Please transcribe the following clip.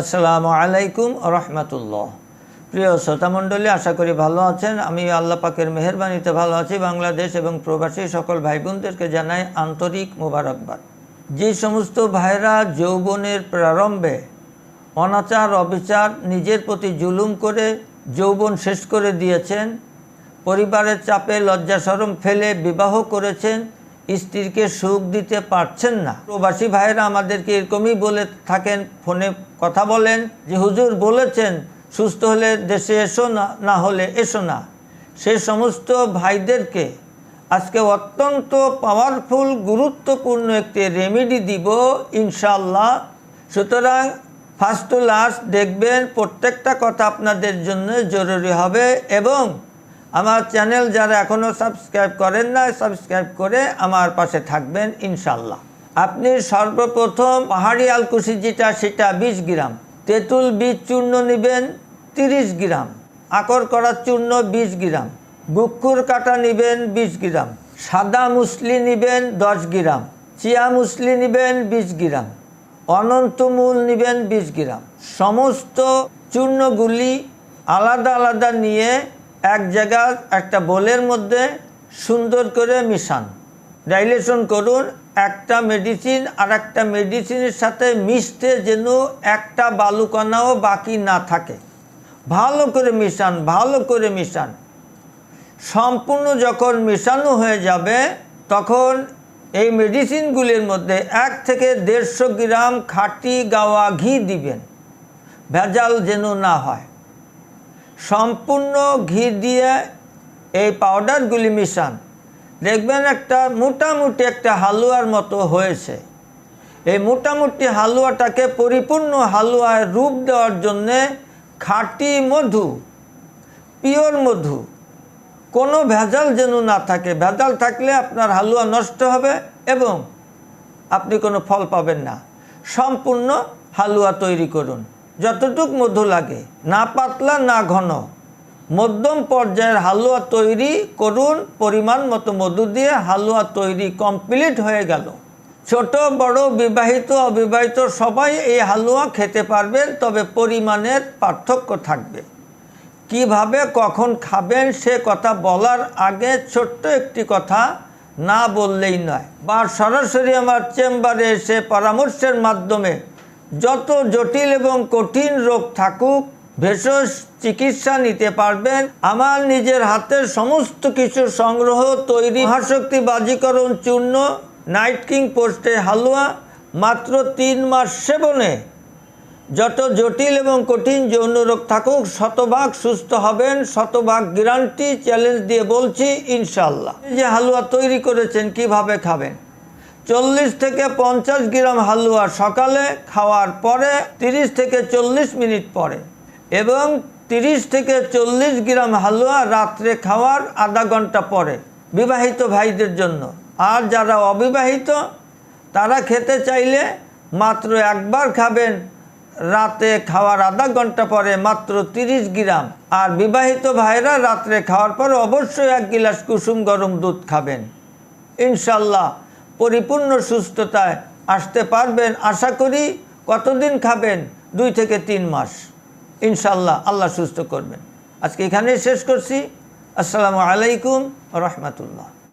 আসসালামু আলাইকুম রহমতুল্লাহ। প্রিয় শ্রোতামণ্ডলী আশা করি ভালো আছেন। আমি আল্লাহ পাকের মেহরবানিতে ভালো আছি। বাংলাদেশ এবং প্রবাসী সকল ভাই বোনদেরকে জানাই আন্তরিক মোবারকবাদ। যে সমস্ত ভাইরা যৌবনের প্রারম্ভে অনাচার, অবিচার, নিজের প্রতি জুলুম করে যৌবন শেষ করে দিয়েছেন, পরিবারের চাপে লজ্জা শরম ফেলে বিবাহ করেছেন স্ত্রীকে সুখ দিতে পারছেন না। প্রবাসী ভাইয়েরা আমাদেরকে এরকমই বলে থাকেন, ফোনে কথা বলেন যে, হুজুর বলেছেন, সুস্থ হলে দেশে এসো না না হলে এসো না। সে সমস্ত ভাইদেরকে আজকে অত্যন্ত পাওয়ারফুল গুরুত্বপূর্ণ একটি রেমেডি দিব ইনশাল্লাহ সুতরাং ফার্স্ট টু লাস্ট দেখবেন, প্রত্যেকটা কথা আপনাদের জন্য জরুরি হবে এবং আমার চ্যানেল যারা এখনও সাবস্ক্রাইব করেন না সাবস্ক্রাইব করে আমার পাশে থাকবেন ইনশাল্লাহ আপনি সর্বপ্রথম পাহাড়ি আলকুশি যেটা, সেটা বিশ গ্রাম। তেঁতুল বীজ চূর্ণ নেবেন তিরিশ গ্রাম। আকর করা চূর্ণ বিশ গ্রাম। বুক্ষুর কাটা নেবেন বিশ গ্রাম। সাদা মুসলি নেবেন দশ গ্রাম। চিয়া মুসলি নেবেন বিশ গ্রাম। অনন্তমূল নেবেন বিশ গ্রাম। সমস্ত চূর্ণগুলি আলাদা আলাদা নিয়ে এক জায়গা একটা বোলের মধ্যে সুন্দর করে মিশান। ডাইলেশন করুন, একটা মেডিসিন আর একটা মেডিসিনের সাথে মিশতে যেন একটা বালুকণাও বাকি না থাকে। ভালো করে মিশান, ভালো করে মিশান। সম্পূর্ণ যখন মেশানো হয়ে যাবে, তখন এই মেডিসিনগুলির মধ্যে এক থেকে দেড়শো গ্রাম খাঁটি গাওয়া ঘি দিবেন। ভেজাল যেন না হয়। সম্পূর্ণ ঘি দিয়ে এই পাউডারগুলি মিশান। দেখবেন একটা মোটামুটি একটা হালুয়ার মতো হয়েছে। এই মোটামুটি হালুয়াটাকে পরিপূর্ণ হালুয়ায় রূপ দেওয়ার জন্যে খাঁটি মধু, পিওর মধু, কোনো ভেজাল যেন না থাকে। ভেজাল থাকলে আপনার হালুয়া নষ্ট হবে এবং আপনি কোনো ফল পাবেন না। সম্পূর্ণ হালুয়া তৈরি করুন। যতটুক মধু লাগে, না পাতলা, না ঘন। মধ্যম পর্যায়ের হালুয়া তৈরি করুন, পরিমাণ মতো মধু দিয়ে হালুয়া তৈরি কমপ্লিট হয়ে গেল। ছোট, বড়, বিবাহিত, অবিবাহিত সবাই এই হালুয়া খেতে পারবেন, তবে পরিমাণের পার্থক্য থাকবে। কীভাবে, কখন খাবেন, সে কথা বলার আগে ছোট্ট একটি কথা না বললেই নয়। বা সরাসরি আমার চেম্বারে এসে পরামর্শের মাধ্যমে যত জটিল এবং কঠিন রোগ থাকুক, ভেষজ চিকিৎসা নিতে পারবেন। আমার নিজের হাতের সমস্ত কিছু সংগ্রহ, তৈরি মহাশক্তি বাজিকরণ চূর্ণ, নাইট কিং পোস্টে হালুয়া, মাত্র তিন মাস সেবনে। যত জটিল এবং কঠিন যৌন রোগ থাকুক, শতভাগ সুস্থ হবেন, শতভাগ গ্যারান্টি চ্যালেঞ্জ দিয়ে বলছি ইনশাল্লাহ যে হালুয়া তৈরি করেছেন, কীভাবে খাবেন? চল্লিশ থেকে পঞ্চাশ গ্রাম হালুয়া সকালে খাওয়ার পরে তিরিশ থেকে চল্লিশ মিনিট পরে এবং তিরিশ থেকে চল্লিশ গ্রাম হালুয়া রাত্রে খাওয়ার আধা ঘণ্টা পরে বিবাহিত ভাইদের জন্য। আর যারা অবিবাহিত, তারা খেতে চাইলে মাত্র একবার খাবেন। রাতে খাওয়ার আধা ঘণ্টা পরে মাত্র তিরিশ গ্রাম। আর বিবাহিত ভাইরা রাত্রে খাওয়ার পরে অবশ্যই এক গিলাস কুসুম গরম দুধ খাবেন। ইনশাল্লাহ। পরিপূর্ণ সুস্থতায় আসতে পারবেন। আশা করি কতদিন খাবেন? দুই থেকে তিন মাস। ইনশাল্লাহ আল্লাহ সুস্থ করবেন। আজকে এখানেই শেষ করছি। আসসালামু আলাইকুম রহমতুল্লাহ।